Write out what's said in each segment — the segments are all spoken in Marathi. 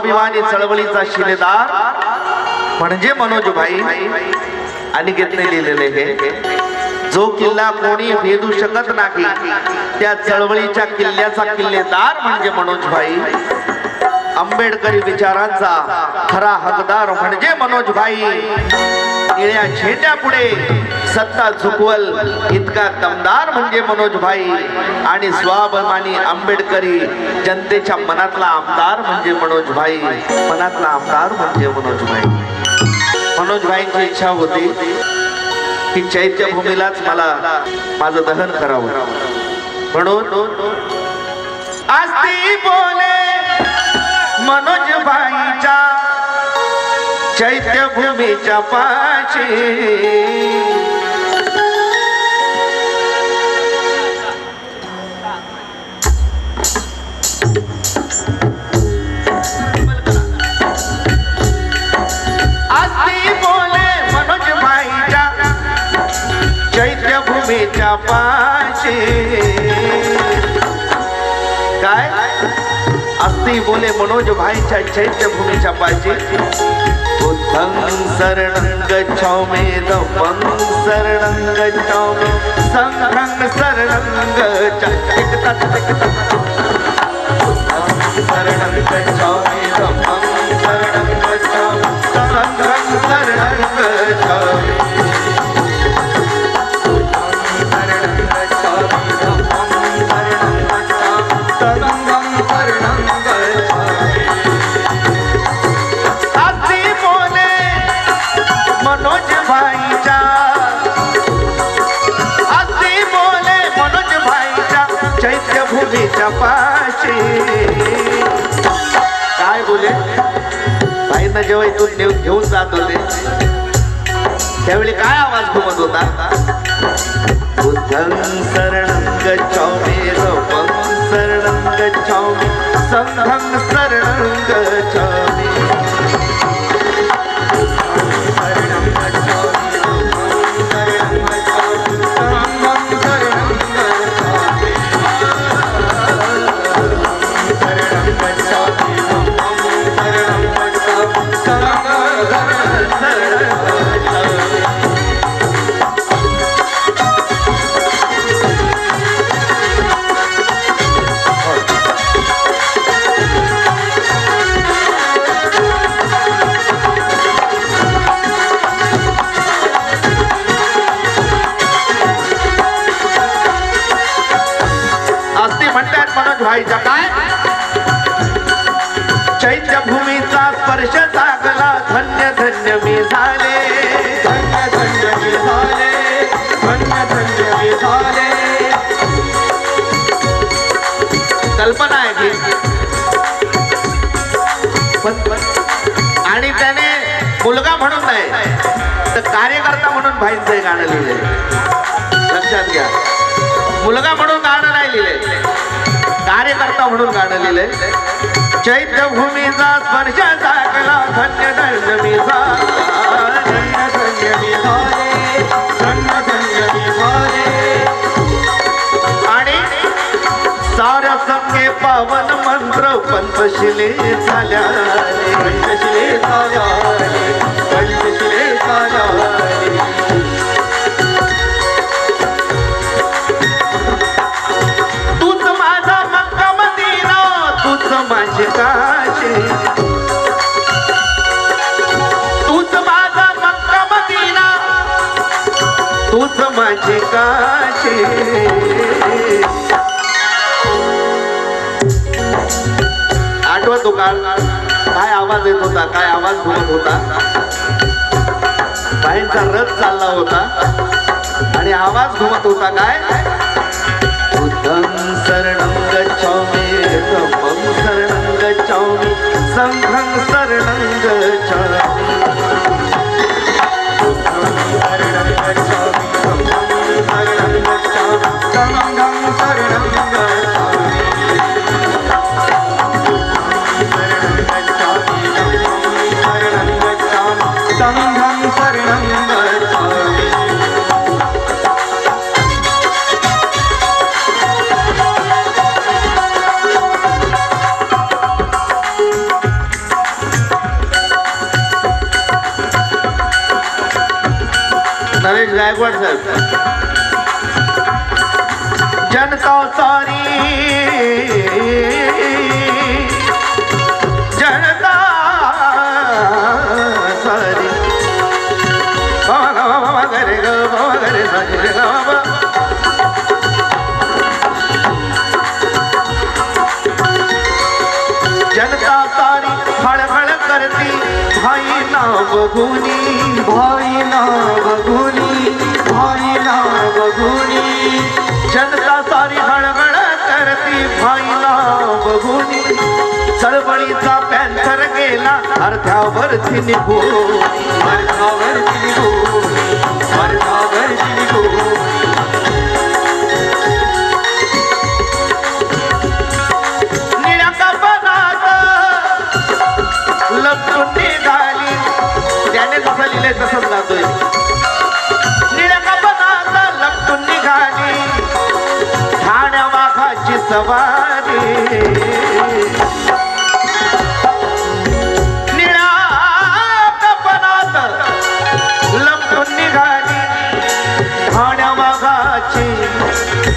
स्वाभिमानी चळवळीचा शिलेदार म्हणजे मनोज भाई आणि घेतले लिहिलेले हे. जो किल्ला कोणी भेदू शकत नाही त्या चळवळीच्या किल्ल्याचा किल्लेदार म्हणजे मनोज भाई आंबेडकरी विचारांचा खरा हकदार म्हणजे मनोज भाई. निळ्या झेंड्या पुढे सत्ता झुकवल इतका दमदार म्हणजे मनोज भाई. आणि स्वाभिमानी आंबेडकरी जनतेच्या मनातला आमदार म्हणजे मनोज भाई. मनातला आमदार म्हणजे मनोज भाई. मनोज भाईंची इच्छा होती की चैत्यभूमीलाच मला माझं दहन करावं. म्हणून आज बोले मनोज भाईच्या चैत्यभूमीच्या पाशी. बोले मनोज भाईच्या चैत्यभूमीच्या पाशी. काय अस्ति बोले मनोज भाईच्या चैत्यभूमीच्या पाहिजे बुद्धं शरणं गच्छामि धम्मं शरणं गच्छामि संघं शरणं गच्छामि शरणं गच्छामि चैत्यभूमीच्या काय बोले? भाईंना जेव्हा इथून नेऊन घेऊन जात होते त्यावेळी काय आवाज घुमत होता? बुद्धं शरणं गच्छामि धम्मं शरणं गच्छामि संघं शरणं गच्छामि आणि त्याने मुलगा म्हणून नाही तर कार्यकर्ता म्हणून भाईंचं हे गाणं लिहिलंय लक्षात घ्या. मुलगा म्हणून गाणं नाही लिहिले. कार्यकर्ता म्हणून गाणं लिहिले. चैत्यभूमीचा स्पर्श जागला धन्य धन्य मी झाले. धन्य धन्य मी धन्य धन्य मी साऱ्या संगे पावन मंत्र पंचशिले झाल्या. पंचशिले झाल्या. पंचशिले झाल्या. तूच माझा मक्का मदीना तूच माझी काशी. तो काळ काय आवाज येत होता? काय आवाज बोलत होता? बाईंचा रथ चालला होता आणि आवाज घुमत होता काय? बुद्धं शरणं गच्छामि धम्मं शरणं गच्छामि शरणं गच्छामि. नरेश गायकवाड साहेब. जनता सारी जनता सारी बाबा बाबा गरे ग बाबा बाबा जनता सारी करती भाई ना बघुनी भाई ना बघुनी भाई ना बघुनी जनता सारी हळहळ करती भाई ना बघुनी चळवळीचा पॅन्थर गेला अर्ध्यावरती निघून अर्ध्यावरती निघो अर्ध्यावरती निघो।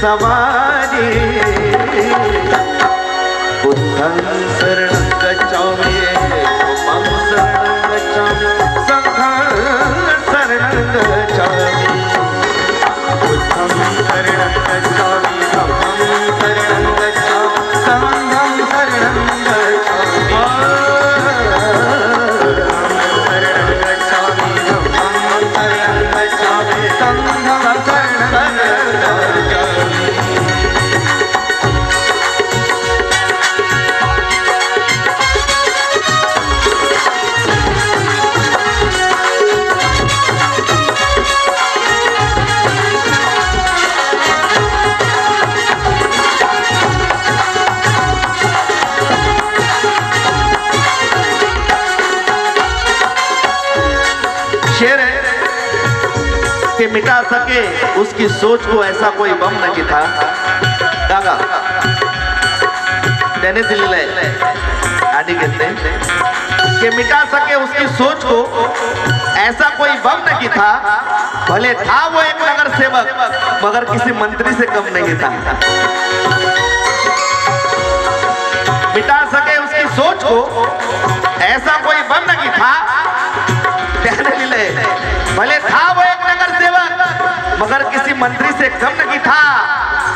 सवारी। बुद्धं शरण गच्छामि मिटा सके, उसकी सोच को ऐसा कोई बम था काका त्याने दिलेलं आहे आणि घेतले कि मिटा सके, उसकी सोच को ऐसा कोई बम नहीं था भले था वो एक नगर सेवक, मगर किसी मंत्री से कम नहीं था। मिटा सके, उसकी सोच को ऐसा कोई बम नहीं था भले था वो मगर किसी मंत्री से कम नहीं था।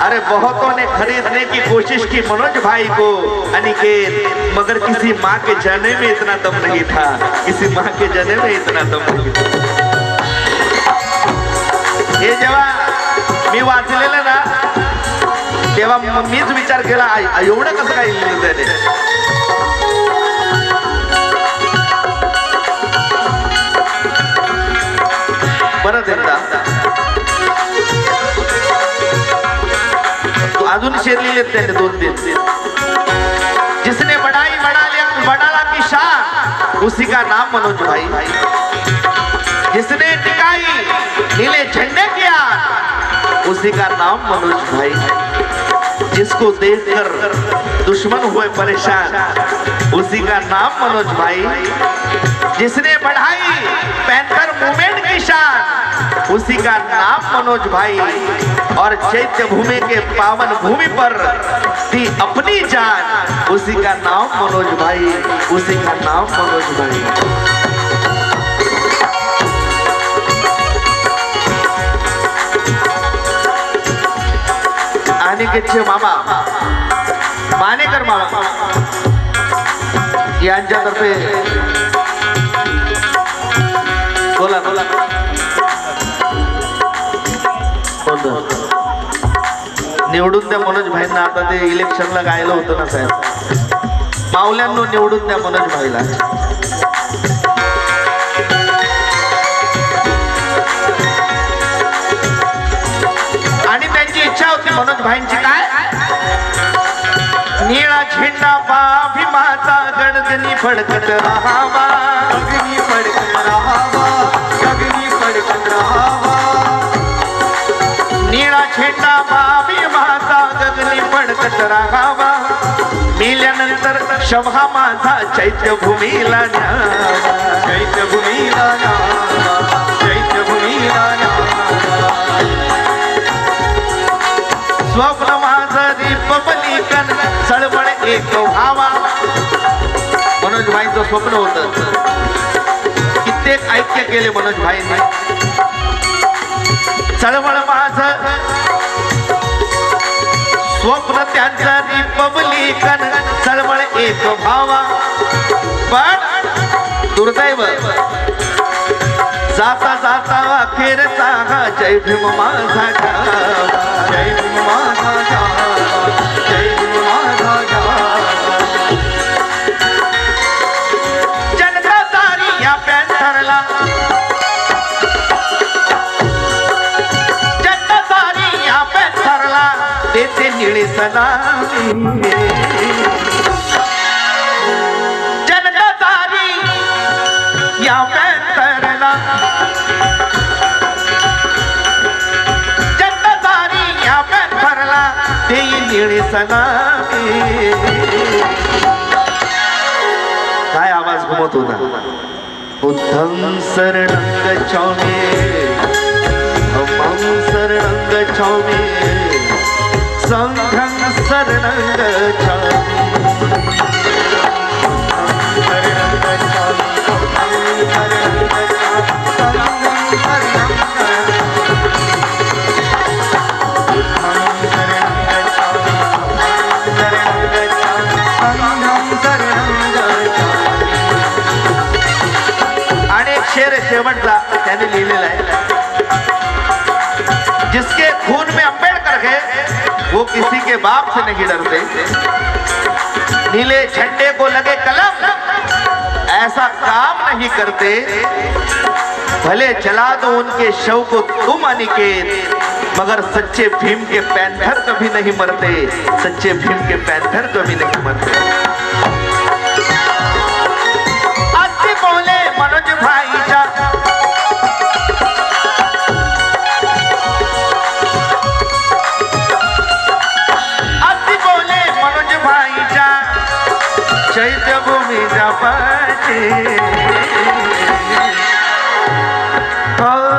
अरे बहुतों ने खरीदने की कोशिश की मनोज भाई को। अनिकेत मगर किसी माँ के जाने में इतना दम नहीं था। किसी माँ के जाने में इतना दम नहीं था। हे जेव्हा मी वाचलेलं ना तेव्हा मीच विचार केला एवढं कसं काय लिहिलं त्याने परत एकदा. अजून शेर लिहिले त्यांनी दोन। तीन जिसने बड़ाई बड़ा लिया बड़ाला की शान उसी का नाम मनोज भाई। जिसने टिकाई, नीले झंडे किया उसी का नाम मनोज भाई। जिसको देखकर दुश्मन हुए परेशान, उसी का नाम मनोज भाई। जिसने बढ़ाई पैंथर मूवमेंट की शान उसी का नाम मनोज भाई और चैत्य भूमि के पावन भूमि पर दी अपनी जान उसी का नाम मनोज भाई उसी का नाम मनोज भाई। अनिकेतचे मामा मानेकर मामा। यांच्यातर्फे बोला बोला। होतं निवडून त्या मनोज भाईंना. आता ते इलेक्शनला गायलं होतं ना साहेब. मावल्यांनो निवडून त्या मनोज भाईला. आणि त्यांची इच्छा होती मनोज भाईंची काय? निळा झेंडा भीमाचा गणगणी फडकत राहावा. अग्नी फडकत राहावा. अग्नी फडकत राहावा. छेटा मावी माझा गगनी पडत राहावा मिल्यानंतर शोभा माझा चैत्यभूमीला न्यावा. चैत्यभूमीला न्यावा. चैत्यभूमीला स्वप्न माझं दीपबलिकन चळवळ एक व्हावा. मनोज भाईचं स्वप्न होत. कित्येक ऐक्य केले मनोज भाईने चळवळ मा त्यांचा रिपब्लिकन चळवळ येतो भावा. पण दुर्दैव जाता जाता फिरता हा जय भीम माझा जय भीम माझा जय भीम माझा देते निळी या पॅन्थरला जनता सारी या पॅन्थरला निळी काय आवाज घुमत होता? बुद्धं शरणं गच्छामि धम्मं शरणं गच्छामि संघं शरणं गच्छामि शेर शेवटचा त्याने लिहिलेला वो किसी के बाप से नहीं डरते। नीले झंडे को लगे कलम ऐसा काम नहीं करते। भले चला दो उनके शव को तुम अनिकेत, मगर सच्चे भीम के पैंथर कभी नहीं मरते। सच्चे भीम के पैंथर कभी नहीं मरते। चैत्यभूमीच्या पाठी हो.